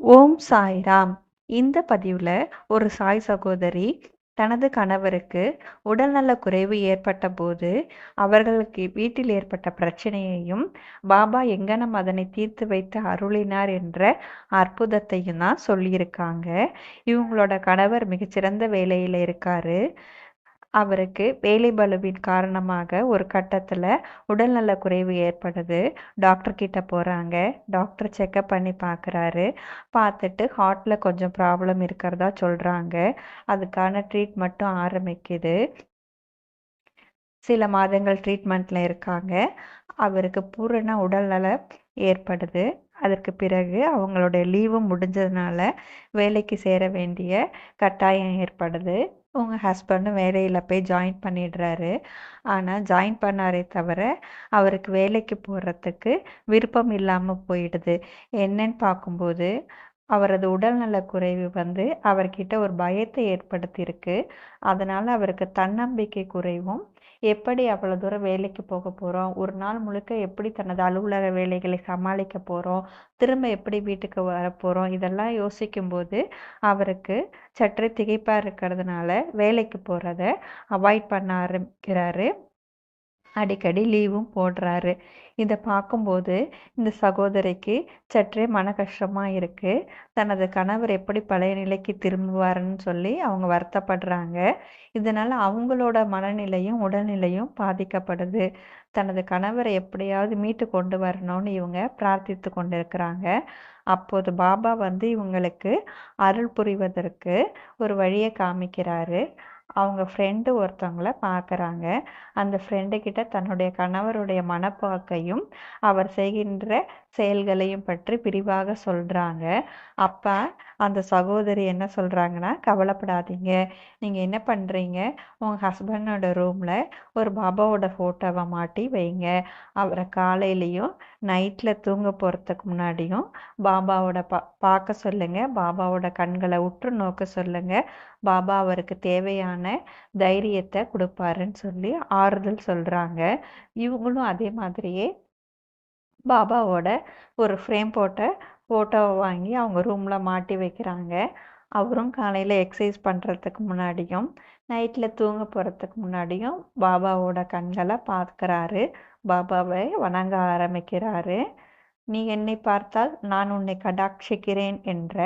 ஓம் சாய்ராம். இந்த பதிவில் ஒரு சாய் சகோதரி தனது கணவருக்கு உடல்நல குறைவு ஏற்பட்ட போது அவர்களுக்கு வீட்டில் ஏற்பட்ட பிரச்சனையையும் பாபா எங்கனம் அதனை தீர்த்து வைத்து அருளினார் என்ற அற்புதத்தையும் தான் சொல்லியிருக்காங்க. இவங்களோட கணவர் மிகச்சிறந்த வேலையில் இருக்காரு. அவருக்கு வேலை பளுவின் காரணமாக ஒரு கட்டத்தில் உடல்நல குறைவு ஏற்படுது. டாக்டர் கிட்ட போகிறாங்க டாக்டர் செக்கப் பண்ணி பார்க்குறாரு பார்த்துட்டு ஹார்ட்டில் கொஞ்சம் ப்ராப்ளம் இருக்கிறதா சொல்கிறாங்க அதுக்கான ட்ரீட்மெண்ட்டும் ஆரம்பிக்குது. சில மாதங்கள் ட்ரீட்மெண்ட்டில் இருக்காங்க. அவருக்கு பூரண உடல்நலம் ஏற்படுது. அதற்கு பிறகு அவங்களுடைய லீவும் முடிஞ்சதுனால வேலைக்கு சேர வேண்டிய கட்டாயம் ஏற்படுது. உங்கள் ஹஸ்பண்டும் வேலையில் போய் ஜாயின் பண்ணிடுறாரு. ஆனால் ஜாயின் பண்ணாரே தவிர அவருக்கு வேலைக்கு போகிறதுக்கு விருப்பம் இல்லாமல் போயிடுது. என்னன்னு பார்க்கும்போது அவரது உடல்நல குறைவு வந்து அவர்கிட்ட ஒரு பயத்தை ஏற்படுத்தியிருக்கு. அதனால் அவருக்கு தன்னம்பிக்கை குறைவும் எப்படி அவ்வளோ தூரம் வேலைக்கு போக போகிறோம் ஒரு நாள் முழுக்க எப்படி தனது அலுவலக வேலைகளை சமாளிக்க போகிறோம் திரும்ப எப்படி வீட்டுக்கு வர போகிறோம் இதெல்லாம் யோசிக்கும்போது அவருக்கு சற்று திகைப்பாக இருக்கிறதுனால வேலைக்கு போகிறத அவாய்ட் பண்ண ஆரம்பிக்கிறாரு. அடிக்கடி லீவும் போடுறாரு. இதை பார்க்கும்போது இந்த சகோதரிக்கு சற்றே மன கஷ்டமாக இருக்குது தனது கணவர் எப்படி பழைய நிலைக்கு திரும்புவாருன்னு சொல்லி அவங்க வருத்தப்படுறாங்க. இதனால் அவங்களோட மனநிலையும் உடல்நிலையும் பாதிக்கப்படுது. தனது கணவரை எப்படியாவது மீட்டு கொண்டு வரணும்னு இவங்க பிரார்த்தித்து கொண்டிருக்கிறாங்க. அப்போது பாபா வந்து இவங்களுக்கு அருள் புரிவதற்கு ஒரு வழியை காமிக்கிறாரு. அவங்க ஃப்ரெண்டு ஒருத்தவங்கள பார்க்குறாங்க அந்த ஃப்ரெண்டுக்கிட்ட தன்னுடைய கணவருடைய மனப்போக்கையும் அவர் செய்கின்ற செயல்களையும் பற்றி விரிவாக சொல்கிறாங்க அப்போ அந்த சகோதரி என்ன சொல்கிறாங்கன்னா கவலைப்படாதீங்க. நீங்கள் என்ன பண்ணுறீங்க உங்கள் ஹஸ்பண்டோட ரூமில் ஒரு பாபாவோட ஃபோட்டோவை மாட்டி வைங்க. அவரை காலையிலையும் நைட்டில் தூங்க போகிறதுக்கு முன்னாடியும் பாபாவோட பா பார்க்க சொல்லுங்கள் பாபாவோட கண்களை உற்று நோக்க சொல்லுங்கள் பாபா அவருக்கு தேவையான தைரியத்தை கொடுப்பாருன்னு சொல்லி ஆறுதல் சொல்கிறாங்க இவங்களும் அதே மாதிரியே பாபாவோட ஒரு ஃப்ரேம் போட்ட ஃபோட்டோவை வாங்கி அவங்க ரூமில் மாட்டி வைக்கிறாங்க. அவரும் காலையில் எக்ஸசைஸ் பண்ணுறதுக்கு முன்னாடியும் நைட்டில் தூங்க போகிறதுக்கு முன்னாடியும் பாபாவோட கண்களை பார்க்குறாரு. பாபாவை வணங்க ஆரம்பிக்கிறாரு. நீ என்னை பார்த்தால் நான் உன்னை கடாட்சிக்கிறேன் என்ற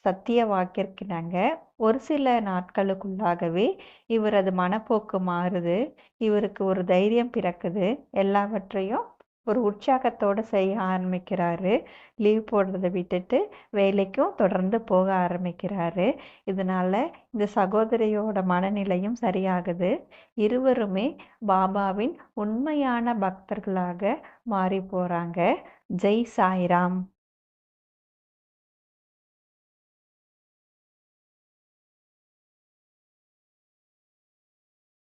சத்திய வாக்கிற்கிணங்க ஒரு சில நாட்களுக்குள்ளாகவே இவரது மனப்போக்கு மாறுது. இவருக்கு ஒரு தைரியம் பிறக்குது. எல்லாவற்றையும் ஒரு உற்சாகத்தோடு செய்ய ஆரம்பிக்கிறாரு. லீவ் போடுறதை விட்டுட்டு வேலைக்கும் தொடர்ந்து போக ஆரம்பிக்கிறாரு. இதனால் இந்த சகோதரியோட மனநிலையும் சரியாகுது. இருவருமே பாபாவின் உண்மையான பக்தர்களாக மாறி போகிறாங்க ஜெய் சாய்ராம்.